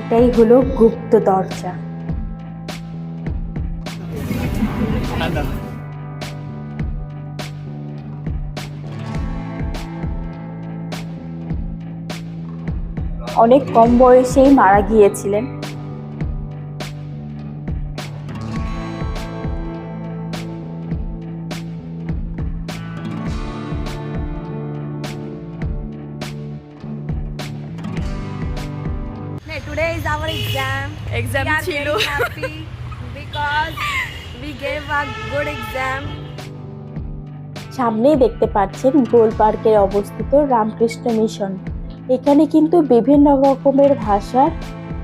এটাই হলো গুপ্ত দরজা। অনেক কম বয়সেই মারা গিয়েছিলেন। Exam. সামনেই দেখতে পাচ্ছেন গোল পার্কের অবস্থিত রামকৃষ্ণ মিশন। এখানে কিন্তু বিভিন্ন রকমের ভাষার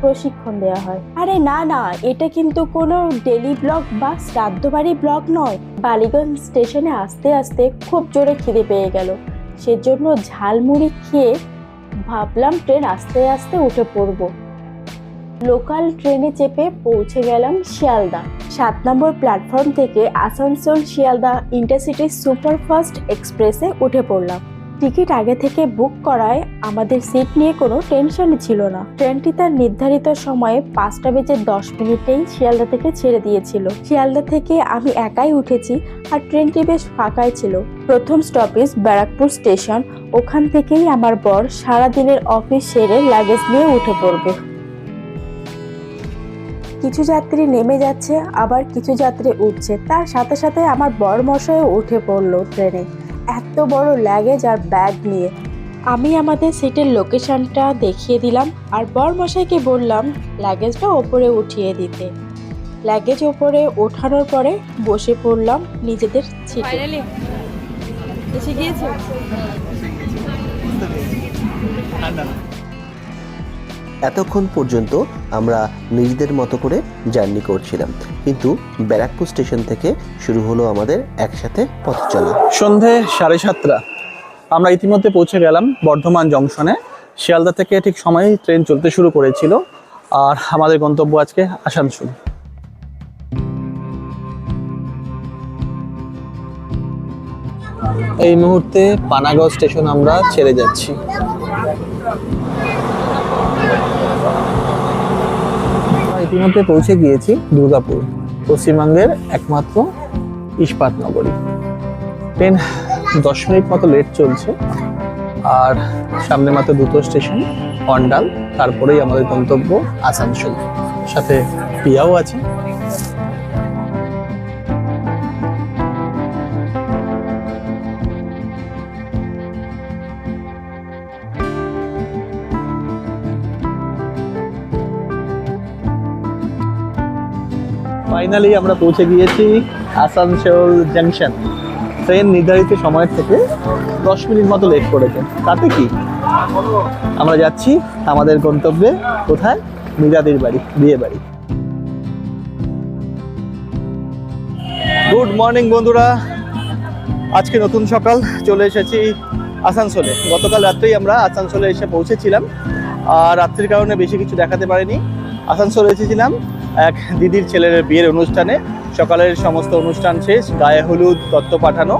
প্রশিক্ষণ দেওয়া হয়। আরে না না, এটা কিন্তু কোনো ডেলি ব্লক বা শ্রাদ্ধবাড়ি ব্লক নয়। বালিগঞ্জ স্টেশনে আসতে আসতে খুব জোরে খিদে পেয়ে গেল। সেজন্য ঝালমুড়ি খেয়ে ভাবলাম ট্রেন আস্তে আস্তে উঠে পড়ব। লোকাল ট্রেনে চেপে পৌঁছে গেলাম শিয়ালদা। সাত নম্বর প্ল্যাটফর্ম থেকে আসানসোল শিয়ালদা ইন্টারসিটি সুপারফাস্ট এক্সপ্রেসে উঠে পড়লাম। টিকিট আগে থেকে বুক করায় আমাদের সিট নিয়ে কোনো টেনশনই ছিল না। ট্রেনটি তার নির্ধারিত সময়ে পাঁচটা বেজে দশ মিনিটেই শিয়ালদা থেকে ছেড়ে দিয়েছিল। শিয়ালদা থেকে আমি একাই উঠেছি আর ট্রেনটি বেশ ফাঁকাই ছিল। প্রথম স্টপেজ ব্যারাকপুর স্টেশন ওখান থেকেই আমার বর সারাদিনের অফিস সেরে লাগেজ নিয়ে উঠে পড়বে। কিছু যাত্রী নেমে যাচ্ছে আবার কিছু যাত্রী উঠছে। তার সাথে সাথে আমার বড় মশাইও উঠে পড়ল ট্রেনে। এত বড় লাগেজ আর ব্যাগ নিয়ে। আমি আমাদের সিটের লোকেশনটা দেখিয়ে দিলাম আর বর মশাইকে বললাম লাগেজটা ওপরে উঠিয়ে দিতে। লাগেজ ওপরে ওঠানোর পরে বসে পড়লাম নিজেদের সিটে ফাইনালি এসে গিয়েছে? এতক্ষণ পর্যন্ত আমরা নিজেদের মতো করে জার্নি করছিলাম। কিন্তু ব্যারাকপুর স্টেশন থেকে শুরু হলো আমাদের একসাথে পথ চলা। সন্ধে সাড়ে সাতটা। আমরা ইতিমধ্যে পৌঁছে গেলাম বর্ধমান জংশনে। শিয়ালদা থেকে ঠিক সময়ে ট্রেন চলতে শুরু করেছিল। আর আমাদের গন্তব্য আজকে আসানসোল। এই মুহূর্তে পানাগড় স্টেশন আমরা ছেড়ে যাচ্ছি আমরা ইতিমধ্যে পৌঁছে গিয়েছি দুর্গাপুর, পশ্চিমবঙ্গের একমাত্র ইস্পাত নগরী। ট্রেন দশ মিনিট মতো লেট চলছে, আর সামনে মাত্র দুটো স্টেশন অন্ডাল তারপরেই আমাদের গন্তব্য আসানসোল। সাথে পিয়াও আছে। ফাইনালি আমরা পৌঁছে গিয়েছি আসানসোল জাংশন ট্রেন নির্ধারিত সময়ের থেকে দশ মিনিট মতো লেট করেছে। তাতে কি? আমরা যাচ্ছি আমাদের গন্তব্যে, কোথায়? মিরাদির বাড়ি, বিয়ে বাড়ি। গুড মর্নিং বন্ধুরা। আজকে নতুন সকাল, চলে এসেছি আসানসোলে। গতকাল রাত্রেই আমরা আসানসোলে এসে পৌঁছেছিলাম। আর রাত্রির কারণে বেশি কিছু দেখাতে পারিনি। আসানসোলে এসেছিলাম। এক দিদির ছেলের বিয়ের অনুষ্ঠানে। সকালের সমস্ত অনুষ্ঠান শেষ, গায়ে হলুদ, তত্ত্ব পাঠানো।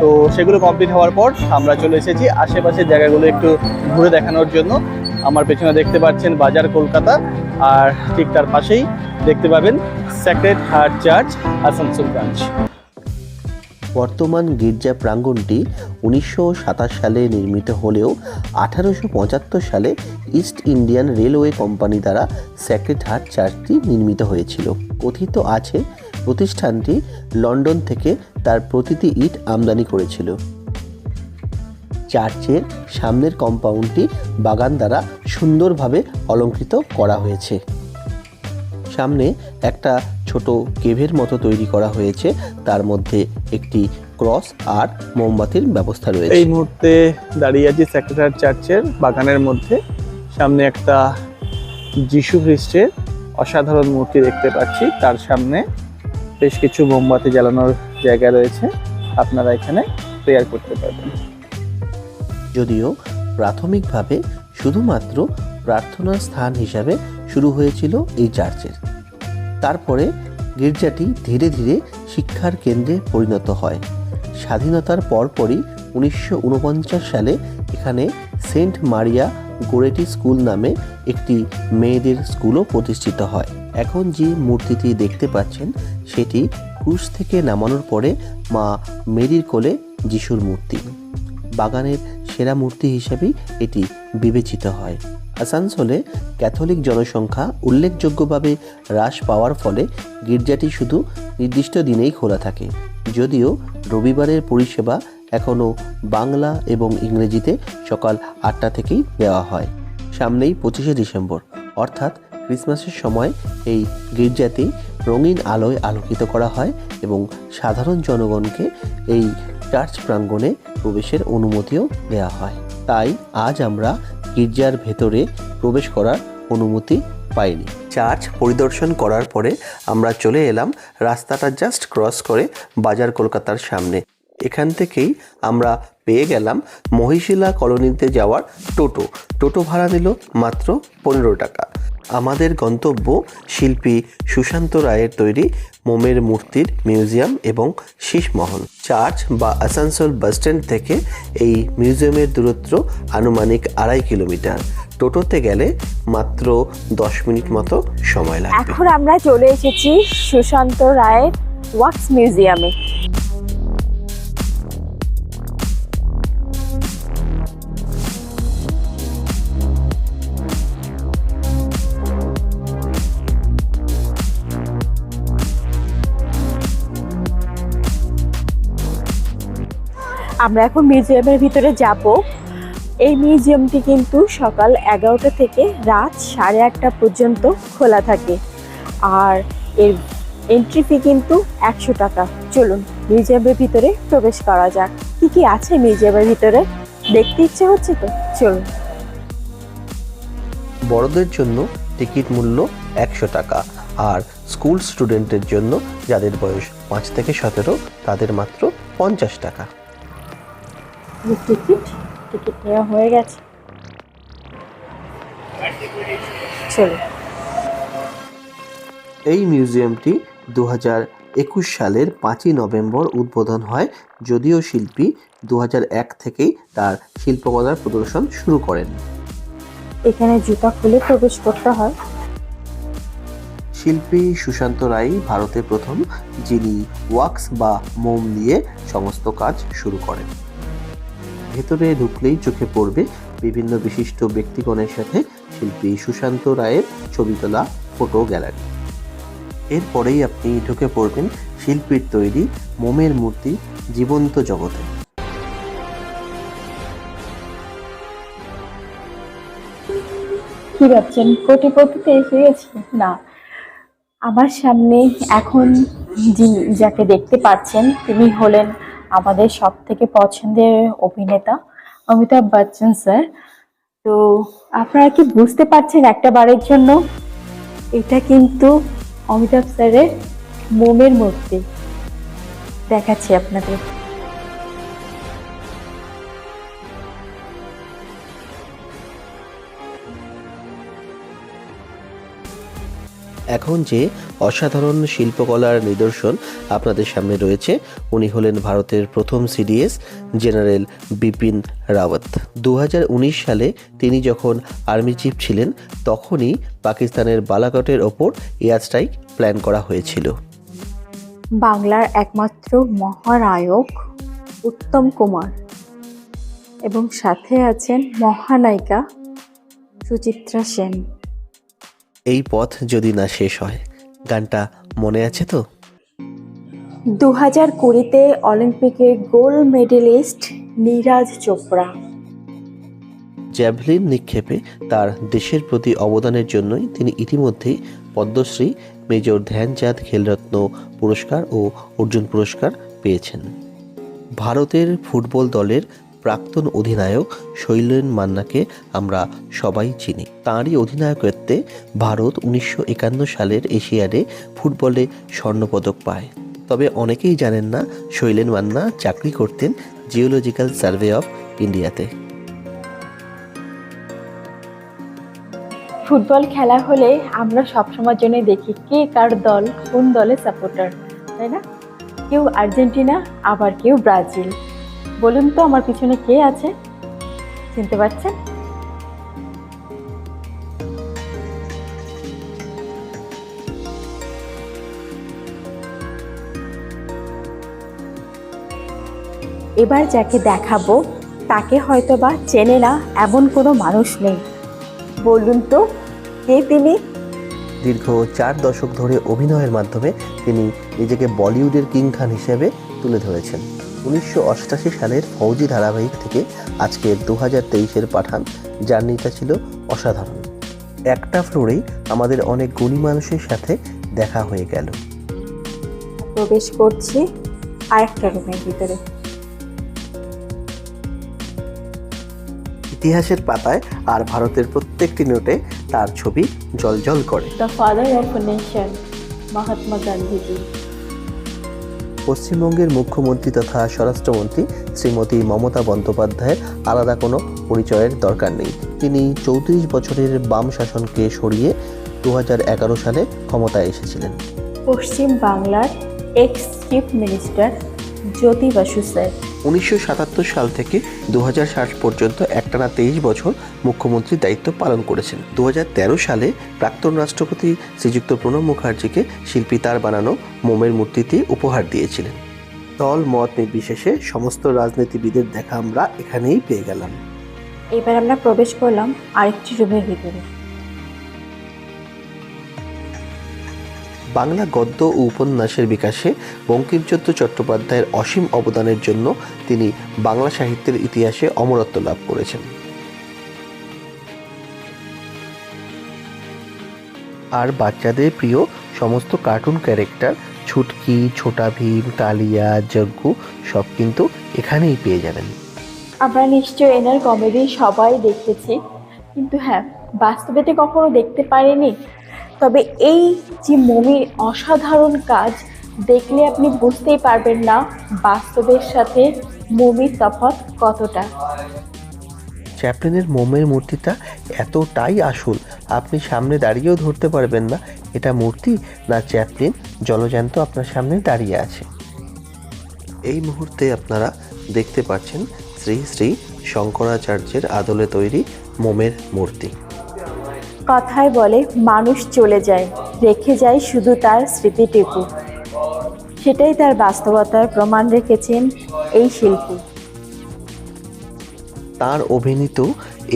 তো সেগুলো কমপ্লিট হওয়ার পর আমরা চলে এসেছি আশেপাশের জায়গাগুলো একটু ঘুরে দেখানোর জন্য। আমার পেছনে দেখতে পাচ্ছেন বাজার কলকাতা আর ঠিক তার পাশেই দেখতে পাবেন sacred heart church Asansol branch বর্তমান গির্জা প্রাঙ্গণটি উনিশশো সাতাশ সালে নির্মিত হলেও আঠারোশো পঁচাত্তর সালে ইস্ট ইন্ডিয়ান রেলওয়ে কোম্পানি দ্বারা স্যাক্রেড হার্ট চার্চটি নির্মিত হয়েছিল। কথিত আছে, প্রতিষ্ঠানটি লন্ডন থেকে তার প্রতিটি ইট আমদানি করেছিল। চার্চের সামনের কম্পাউন্ডটি বাগান দ্বারা সুন্দরভাবে অলঙ্কৃত করা হয়েছে। সামনে একটা ছোট কেভের মতো তৈরি করা হয়েছে। তার মধ্যে একটি ক্রস আর মোমবাতির ব্যবস্থা রয়েছে। এই মুহূর্তে দাঁড়িয়ে আছি সেক্রেটারি চার্চের বাগানের মধ্যে। সামনে একটা যিশু খ্রিস্টের অসাধারণ মূর্তি দেখতে পাচ্ছি। তার সামনে বেশ কিছু মোমবাতি জ্বালানোর জায়গা রয়েছে। আপনারা এখানে প্রেয়ার করতে পারবেন। যদিও প্রাথমিকভাবে শুধুমাত্র প্রার্থনার স্থান হিসাবে শুরু হয়েছিল এই চার্চের। তারপরে গির্জাটি ধীরে ধীরে শিক্ষার কেন্দ্রে পরিণত হয়। স্বাধীনতার পরপরই উনিশশো উনপঞ্চাশ সালে এখানে সেন্ট মারিয়া গোরেটি স্কুল নামে একটি মেয়েদের স্কুলও প্রতিষ্ঠিত হয়। এখন যে মূর্তিটি দেখতে পাচ্ছেন, সেটি ক্রুশ থেকে নামানোর পরে মা মেরির কোলে যিশুর মূর্তি। বাগানের সেরা মূর্তি হিসেবেই এটি বিবেচিত হয়। আসানসোলে ক্যাথলিক জনসংখ্যা উল্লেখযোগ্যভাবে হ্রাস পাওয়ার ফলে গির্জাটি শুধু নির্দিষ্ট দিনেই খোলা থাকে। যদিও রবিবারের পরিষেবা এখনও বাংলা এবং ইংরেজিতে সকাল আটটা থেকেই দেওয়া হয়। সামনেই পঁচিশে ডিসেম্বর, অর্থাৎ ক্রিসমাসের সময় এই গির্জাটি রঙিন আলোয় আলোকিত করা হয় এবং সাধারণ জনগণকে এই চার্চ প্রাঙ্গণে প্রবেশের অনুমতিও দেওয়া হয়। তাই আজ আমরা গির্জার ভেতরে প্রবেশ করার অনুমতি পাইনি। চার্চ পরিদর্শন করার পরে আমরা চলে এলাম, রাস্তাটা জাস্ট ক্রস করে বাজার কলকাতার সামনে। এখান থেকেই আমরা পেয়ে গেলাম মহিশিলা কলোনিতে যাওয়ার টোটো। টোটো ভাড়া নিল মাত্র পনেরো টাকা। আমাদের গন্তব্য শিল্পী সুশান্ত রায়ের তৈরি মোমের মূর্তির মিউজিয়াম এবং শীষমহল। চার্চ বা আসানসোল বাসস্ট্যান্ড থেকে এই মিউজিয়ামের দূরত্ব আনুমানিক আড়াই কিলোমিটার। টোটোতে গেলে মাত্র দশ মিনিট মতো সময় লাগে এখন আমরা চলে এসেছি সুশান্ত রায়ের ওয়াক্স মিউজিয়ামে। আমরা এখন মিউজিয়ামের ভিতরে যাব। এই মিউজিয়ামটি কিন্তু সকাল এগারোটা থেকে রাত সাড়ে আটটা পর্যন্ত খোলা থাকে। আর এর এন্ট্রি ফি কিন্তু একশো টাকা। চলুন মিউজিয়ামের ভিতরে প্রবেশ করা যাক। কি কি আছে মিউজিয়ামের ভিতরে? দেখতে ইচ্ছে হচ্ছে তো? চলুন। বড়দের জন্য টিকিট মূল্য একশো টাকা আর স্কুল স্টুডেন্টের জন্য যাদের বয়স পাঁচ থেকে সতেরো, তাদের মাত্র পঞ্চাশ টাকা। টিকিট টিকিট নেওয়া হয়ে গেছে। চলুন এই মিউজিয়ামটি দু একুশ সালের পাঁচই নভেম্বর উদ্বোধন হয় যদিও শিল্পী দু এক থেকেই তার শিল্পকলার প্রদর্শন শুরু করেন। এখানে জুতা খুলে প্রবেশ করতে হয়। শিল্পী সুশান্ত রায় ভারতে প্রথম যিনি ওয়াক্স বা মোম দিয়ে সমস্ত কাজ শুরু করেন। ভেতরে ঢুকলেই চোখে পড়বে বিভিন্ন বিশিষ্ট ব্যক্তিগণের সাথে শিল্পী সুশান্ত রায়ের ছবি তোলা ফটো গ্যালারি এরপরেই আপনি ঢুকে পড়বেন শিল্পীর তৈরি মোমের মূর্তি জীবন্ত জগতে। কি ভাবছেন কোটিপতিতে এসে না, আমার সামনে এখন যিনি যাকে দেখতে পাচ্ছেন, তিনি হলেন আমাদের সব থেকে পছন্দের অভিনেতা অমিতাভ বচ্চন স্যার। তো আপনারা কি বুঝতে পারছেন একটা বারের জন্য? এটা কিন্তু অমিতাভ স্যারের মোমের মূর্তি। দেখাচ্ছি আপনাদের। এখন যে অসাধারণ শিল্পকলার নিদর্শন আপনাদের সামনে রয়েছে, উনি হলেন ভারতের প্রথম সিডিএস জেনারেল বিপিন রাওয়াত। দু হাজার উনিশ সালে তিনি যখন আর্মি চিফ ছিলেন, তখনই পাকিস্তানের বালাকটের ওপর এয়ার স্ট্রাইক প্ল্যান করা হয়েছিল। বাংলার একমাত্র মহানায়ক উত্তম কুমার এবং সাথে আছেন মহানায়িকা সুচিত্রা সেন। এই পথ যদি না শেষ হয় গানটা মনে আছে তো? দু হাজার কুড়িতে অলিম্পিকের gold medalist Neeraj Chopra. Javelin নিক্ষেপে তার দেশের প্রতি অবদানের জন্যই তিনি ইতিমধ্যেই পদ্মশ্রী মেজর ধ্যানচাঁদ খেলরত্ন পুরস্কার ও অর্জুন পুরস্কার পেয়েছেন। ভারতের ফুটবল দলের প্রাক্তন অধিনায়ক শৈলেন মান্নাকে আমরা সবাই চিনি। তাঁরই অধিনায়কত্বে ভারত উনিশশো একান্ন সালের এশিয়াডে ফুটবলে স্বর্ণপদক পায়। তবে অনেকেই জানেন না শৈলেন মান্না চাকরি করতেন জিওলজিক্যাল সার্ভে অফ ইন্ডিয়াতে। ফুটবল খেলা হলে আমরা সবসময়ের জন্য দেখি কে কার দল, কোন দলের সাপোর্টার তাই না? কেউ আর্জেন্টিনা, আবার কেউ ব্রাজিল। বলুন তো আমার পিছনে কে আছে? চিনতে পারছেন? এবার যাকে দেখাবো, তাকে হয়তো বা চেনে না এমন কোনো মানুষ নেই। বলুন তো, কে তিনি? দীর্ঘ চার দশক ধরে অভিনয়ের মাধ্যমে তিনি নিজেকে বলিউডের কিং খান হিসেবে তুলে ধরেছেন। উনিশশো অষ্টাশি সালের ফৌজি ধারাবাহিক থেকে আজকের দু হাজার তেইশের পাঠান জার্নিটা ছিল অসাধারণ। একটা ফ্লোরেই আমাদের অনেক গুণী মানুষের সাথে দেখা হয়ে গেল। প্রবেশ করছি আরেকটা রুমের ভিতরে। ইতিহাসের পাতায় আর ভারতের প্রত্যেকটি নোটে তার ছবি জলজল করে। The father of nation Mahatma Gandhiji পশ্চিমবঙ্গের মুখ্যমন্ত্রী তথা স্বরাষ্ট্রমন্ত্রী শ্রীমতী মমতা বন্দ্যোপাধ্যায়ের আলাদা কোনো পরিচয়ের দরকার নেই। তিনি চৌত্রিশ বছরের বাম শাসনকে সরিয়ে দু হাজার এগারো সালে ক্ষমতায় এসেছিলেন। পশ্চিম বাংলার ex chief minister Jyoti Basu sir. উনিশশো সাতাত্তর সাল থেকে দু পর্যন্ত একটানা তেইশ বছর মুখ্যমন্ত্রীর দায়িত্ব পালন করেছেন। দু সালে প্রাক্তন রাষ্ট্রপতি শ্রীযুক্ত প্রণব মুখার্জিকে শিল্পী তার বানানো মোমের মূর্তিটি উপহার দিয়েছিলেন। দল মত নির্বিশেষে সমস্ত রাজনীতিবিদের দেখা আমরা এখানেই পেয়ে গেলাম। এবার আমরা প্রবেশ করলাম আরেকটি রুমের ভিতরে। বাংলা গদ্য ও উপন্যাসের বিকাশে বঙ্কিমচন্দ্র চট্টোপাধ্যায়ের অসীম অবদানের জন্য তিনি বাংলা সাহিত্যের ইতিহাসে অমরত্ব লাভ করেছেন। আর বাচ্চাদের প্রিয় সমস্ত কার্টুন ক্যারেক্টার, ছুটকি ছোটা ভীম কালিয়া যজ্ঞ সব কিন্তু এখানেই পেয়ে যাবেন। আমরা নিশ্চয় এনার কমেডি সবাই দেখেছি। কিন্তু হ্যাঁ বাস্তবেতে কখনো দেখতে পারিনি। তবে এই যে মমির অসাধারণ কাজ দেখলে আপনি বুঝতেই পারবেন না বাস্তবের সাথে মমির তফাৎ কতটা। চ্যাপলিনের মোমের মূর্তিটা এতটাই আসল, আপনি সামনে দাঁড়িয়েও ধরতে পারবেন না এটা মূর্তি না চ্যাপলিন, জলজ্যান্ত আপনার সামনে দাঁড়িয়ে আছে। এই মুহূর্তে আপনারা দেখতে পাচ্ছেন শ্রী শ্রী শঙ্করাচার্যের আদলে তৈরি মোমের মূর্তি। কথায় বলে মানুষ চলে যায় রেখে যায় শুধু তার স্মৃতিটুকু। সেটাই তার বাস্তবতার প্রমাণ রেখেছেন এই শিল্পী। তার অভিনীত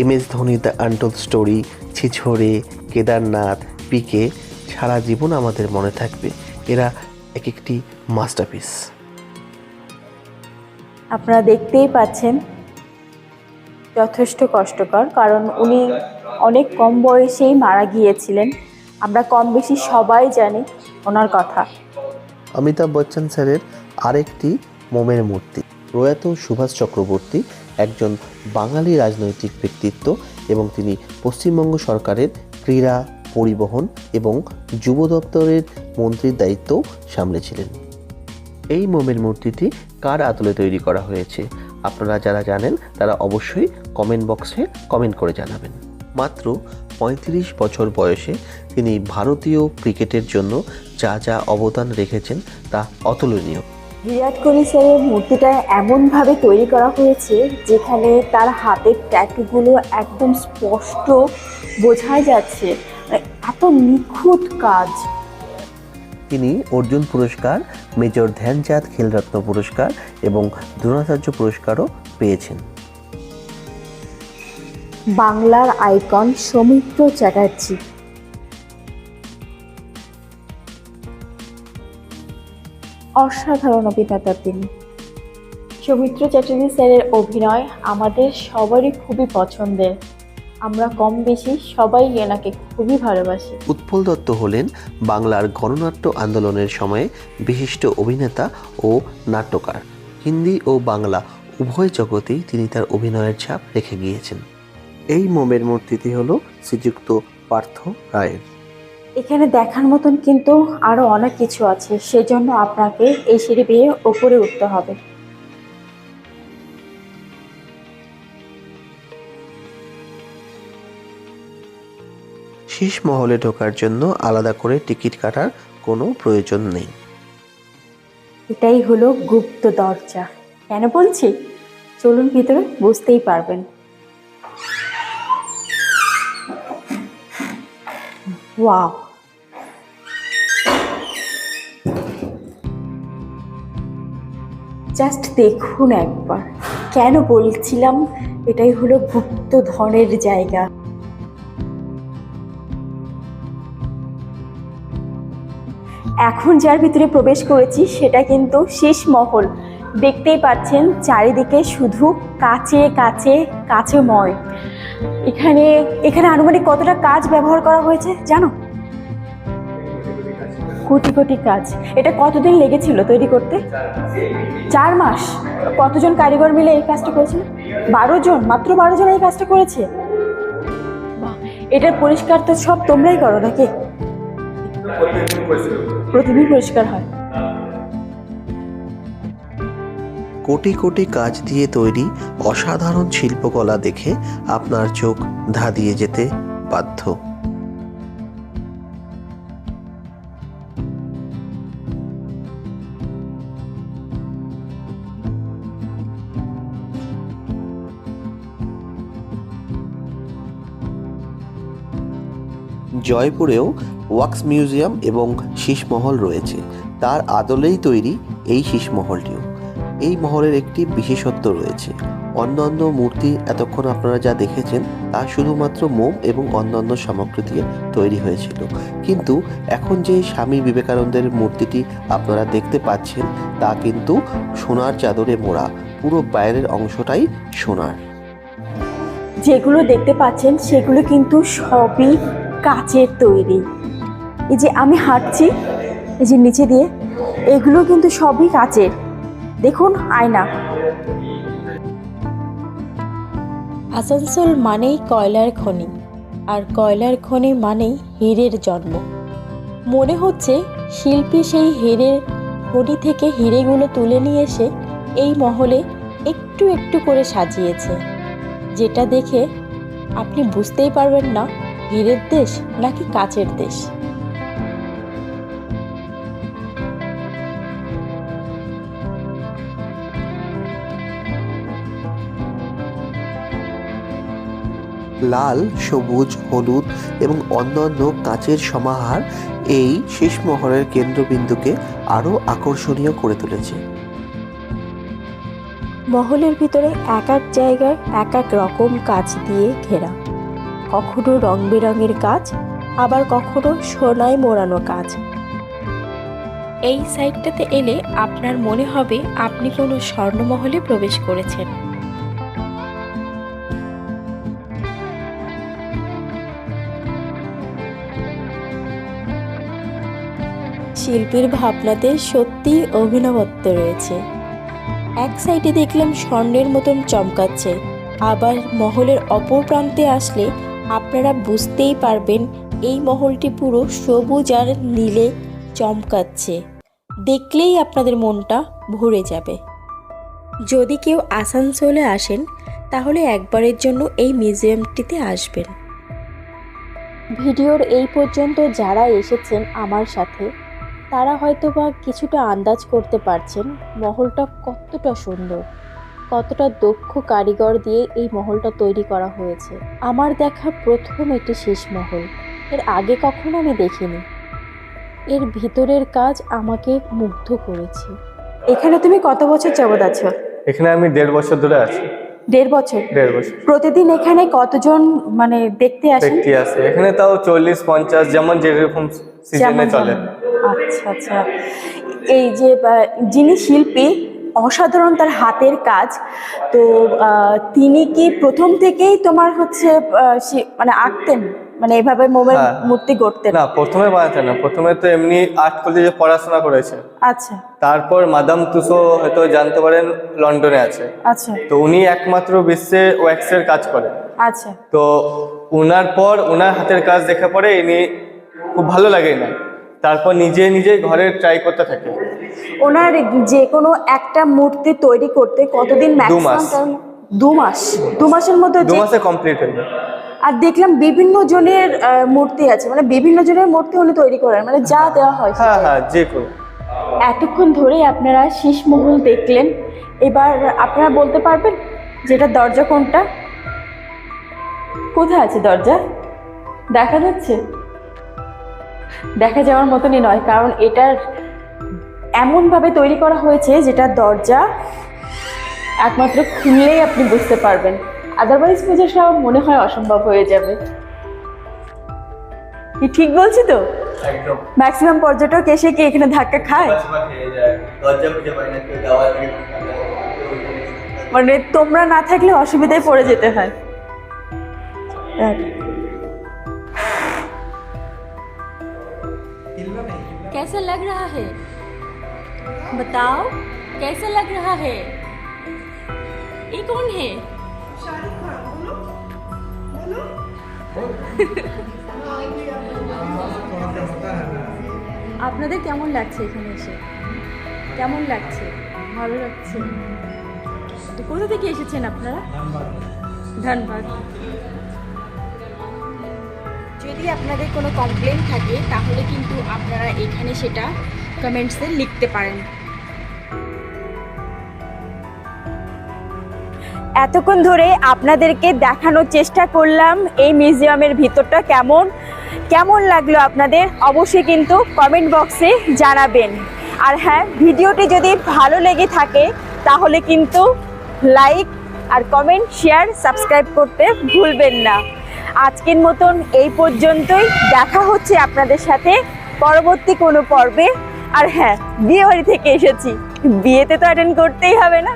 M S Dhoni the untold story Chhichhore Kedarnath PK সারা জীবন আমাদের মনে থাকবে। এরা এক একটি মাস্টারপিস। আপনারা দেখতেই পাচ্ছেন যথেষ্ট কষ্টকর কারণ উনি অনেক কম বয়সেই মারা গিয়েছিলেন। আমরা কম বেশি সবাই জানি ওনার কথা। অমিতাভ বচ্চন স্যারের আরেকটি মোমের মূর্তি, প্রয়াত সুভাষ চক্রবর্তী, একজন বাঙালি রাজনৈতিক ব্যক্তিত্ব এবং তিনি পশ্চিমবঙ্গ সরকারের ক্রীড়া, পরিবহন এবং যুব দপ্তরের মন্ত্রীর দায়িত্ব সামলেছিলেন এই মোমের মূর্তিটি কার আদলে তৈরি করা হয়েছে? আপনারা যারা জানেন তারা অবশ্যই কমেন্ট বক্সে কমেন্ট করে জানাবেন। মাত্র পঁয়ত্রিশ বছর বয়সে তিনি ভারতীয় ক্রিকেটের জন্য যা যা অবদান রেখেছেন তা অতুলনীয়। বিরাট কোহলি স্যারের মূর্তিটা এমনভাবে তৈরি করা হয়েছে যেখানে তার হাতের ট্যাটুগুলো একদম স্পষ্ট বোঝা যাচ্ছে। মানে এত নিখুঁত কাজ। তিনি অর্জুন পুরস্কার মেজর ধ্যানচাঁদ খেলরত্ন পুরস্কার এবং দ্রোণাচার্য পুরস্কারও পেয়েছেন। বাংলার আইকন সৌমিত্র চ্যাটার্জি। অসাধারণ অভিনেতা তিনি। সৌমিত্র চ্যাটার্জি স্যারের অভিনয় আমাদের সবারই খুবই পছন্দের। আমরা কম বেশি সবাই এনাকে খুবই ভালোবাসি। উৎপল দত্ত হলেন বাংলার গণনাট্য আন্দোলনের সময়ে বিশিষ্ট অভিনেতা ও নাট্যকার। হিন্দি ও বাংলা উভয় জগতেই তিনি তার অভিনয়ের ছাপ রেখে গিয়েছেন। এই মোমের মূর্তিটি হলো শ্রীযুক্ত পার্থ রায়ের। এখানে দেখার মতন কিন্তু আরও অনেক কিছু আছে সেজন্য আপনাকে এই সিঁড়ি বেয়ে ওপরে উঠতে হবে। শীষ মহলে ঢোকার জন্য আলাদা করে টিকিট কাটার কোনো প্রয়োজন নেই। এটাই হলো গুপ্ত দরজা। কেন বলছি? চলুন ভিতরে বুঝতেই পারবেন। ওয়াও জাস্ট দেখুন একবার। কেন বলছিলাম? এটাই হলো গুপ্ত ধনের জায়গা। এখন যার ভিতরে প্রবেশ করেছি, সেটা কিন্তু শেষ মহল। দেখতেই পাচ্ছেন, চারিদিকে শুধু কাছে কাছে কাছেময় এখানে এখানে আনুমানিক কতটা কাজ ব্যবহার করা হয়েছে, জানো? কোটি কোটি কাজ। এটা কতদিন লেগেছিল তৈরি করতে? চার মাস। কতজন কারিগর মিলে এই কাজটা করেছিল? বারো জন, মাত্র বারো জন এই কাজটা করেছে? এটার পরিষ্কার তো সব তোমরাই করো, নাকি? প্রতিদিন পরিষ্কার হয়। কোটি কোটি কাজ দিয়ে তৈরি অসাধারণ শিল্পকলা দেখে আপনার চোখ ধাঁধিয়ে যেতে বাধ্য। জয়পুরেও ওয়াক্স মিউজিয়াম এবং শীষমহল রয়েছে। তার আদলেই তৈরি এই শীষমহলটিও। এই মহলের একটি বিশেষত্ব রয়েছে। অন্যান্য মূর্তি এতক্ষণ আপনারা যা দেখেছেন, তা শুধুমাত্র মোম এবং অন্যান্য সামগ্রী দিয়ে তৈরি হয়েছিল। কিন্তু এখন যে স্বামী বিবেকানন্দের মূর্তিটি আপনারা দেখতে পাচ্ছেন, তা কিন্তু সোনার চাদরে মোড়া। পুরো বাইরের অংশটাই সোনার। যেগুলো দেখতে পাচ্ছেন, সেগুলো কিন্তু সবই কাচের তৈরি। এই যে আমি হাঁটছি, এই যে নিচে দিয়ে, এগুলো কিন্তু সবই কাচের। দেখুন, আয়না। আসানসোল মানেই কয়লার খনি, আর কয়লার খনি মানেই হীরের জন্ম। মনে হচ্ছে শিল্পী সেই হীরের খনি থেকে হিরেগুলো তুলে নিয়ে এসে এই মহলে একটু একটু করে সাজিয়েছে, যেটা দেখে আপনি বুঝতেই পারবেন না হীরের দেশ নাকি কাচের দেশ। লাল, সবুজ, হলুদ এবং অন্যান্য কাঁচের সমাহার এই শেষ মহলের কেন্দ্রবিন্দুকে আরও আকর্ষণীয় করে তুলেছে। মহলের ভিতরে এক এক জায়গায় এক এক রকম কাজ দিয়ে ঘেরা। কখনো রং বেরঙের কাজ আবার কখনো সোনায় মোড়ানো কাজ এই সাইডটাতে এলে আপনার মনে হবে আপনি কোনো স্বর্ণমহলে প্রবেশ করেছেন। শিল্পীর ভাবনাতে সত্যি অভিনবত্ব রয়েছে। এক সাইডে দেখলাম স্বর্ণের মতন চমকাচ্ছে, আবার মহলের অপর প্রান্তে আসলে আপনারা বুঝতেই পারবেন এই মহলটি পুরো সবুজ আর নীলে চমকাচ্ছে। দেখলেই আপনাদের মনটা ভরে যাবে। যদি কেউ আসানসোলে আসেন, তাহলে একবারের জন্য এই মিউজিয়ামটিতে আসবেন। ভিডিওর এই পর্যন্ত যারা এসেছেন আমার সাথে তারা হয়তো বা কিছুটা আন্দাজ করতে পারছেন মহলটা কতটা সুন্দর কতটা দক্ষ কারিগর দিয়ে এই মহলটা তৈরি করা হয়েছে। আমার দেখা প্রথম এটি শেষ মহল এর আগে কখনো আমি দেখিনি। এর ভিতরের কাজ আমাকে মুগ্ধ করেছে। এখানে তুমি কত বছর যাবৎ আছো? এখানে আমি দেড় বছর ধরে আছি। দেড় বছর? দেড় বছর। প্রতিদিন এখানে কতজন মানে দেখতে আসে ব্যক্তি আছে এখানে তাও চল্লিশ পঞ্চাশ যেমন যেরকম সিজনে চলে। আচ্ছা আচ্ছা। এই যে যিনি শিল্পী অসাধারণ তার হাতের কাজ তো তিনি কি প্রথম থেকেই তোমার হচ্ছে মানে আঁকতেন? মানে এভাবে মোমের হ্যাঁ। মূর্তি গড়তেন? না প্রথমে বানাতে না। প্রথমে তো এমনি আর্ট কলেজে পড়াশোনা করেছে। আচ্ছা। তারপর মাদাম তুসো হয়তো জানতে পারেন লন্ডনে আছে। আচ্ছা। তো উনি একমাত্র বিশ্বে ওয়্যাক্সের কাজ করেন। আচ্ছা। তো উনার পর উনার হাতের কাজ দেখে পরে ইনি খুব ভালো লাগে না তারপর নিজে নিজে ঘরে ট্রাই করতে থাকে। ওনার যে কোনো একটা মূর্তি তৈরি করতে কতদিন ম্যাক্সিমাম মাস। টাইম দু মাস। দু মাসের মধ্যে দু মাসে কমপ্লিট হয়ে যায়। আর দেখলাম বিভিন্ন জনের মূর্তি আছে। মানে বিভিন্ন জনের মূর্তি উনি তৈরি করেন। মানে যা দেওয়া হয় হ্যাঁ হ্যাঁ যে কোনো এতক্ষণ ধরে আপনারা শীষমহল দেখলেন। এবার আপনারা বলতে পারবেন যেটা দরজা কোনটা? কোথায় আছে দরজা? দেখা যাচ্ছে। দেখা যাওয়ার মতনই নয় কারণ এটার এমনভাবে তৈরি করা হয়েছে যেটা দরজা একমাত্র খুললেই আপনি বুঝতে পারবেন। আদারওয়াইজ বুঝেটা মনে হয় অসম্ভব হয়ে যাবে। কি ঠিক বলছি তো? ম্যাক্সিমাম পর্যটক এসে কি এখানে ধাক্কা খায়? মানে তোমরা না থাকলে অসুবিধায় পড়ে যেতে হয়। कैसा लग रहा है बताओ कैसा लग रहा है ये कौन है আপনাদের কেমন লাগছে এখানে এসে কেমন লাগছে ভালো লাগছে তো কোথা থেকে এসেছেন আপনারা ধানবাদ যদি আপনাদের কোনো কমপ্লেন থাকে, তাহলে কিন্তু আপনারা এখানে সেটা কমেন্টসে লিখতে পারেন। এতক্ষণ ধরে আপনাদেরকে দেখানোর চেষ্টা করলাম এই মিউজিয়ামের ভিতরটা কেমন কেমন লাগল আপনাদের অবশ্যই কিন্তু কমেন্ট বক্সে জানাবেন। আর হ্যাঁ ভিডিওটি যদি ভালো লেগে থাকে, তাহলে কিন্তু লাইক আর কমেন্ট শেয়ার সাবস্ক্রাইব করতে ভুলবেন না। আজকের মতন এই পর্যন্তই। দেখা হচ্ছে আপনাদের সাথে পরবর্তী কোনো পর্বে। আর হ্যাঁ বিয়ে বাড়ি থেকে এসেছি। বিয়েতে তো অ্যাটেন্ড করতেই হবে না।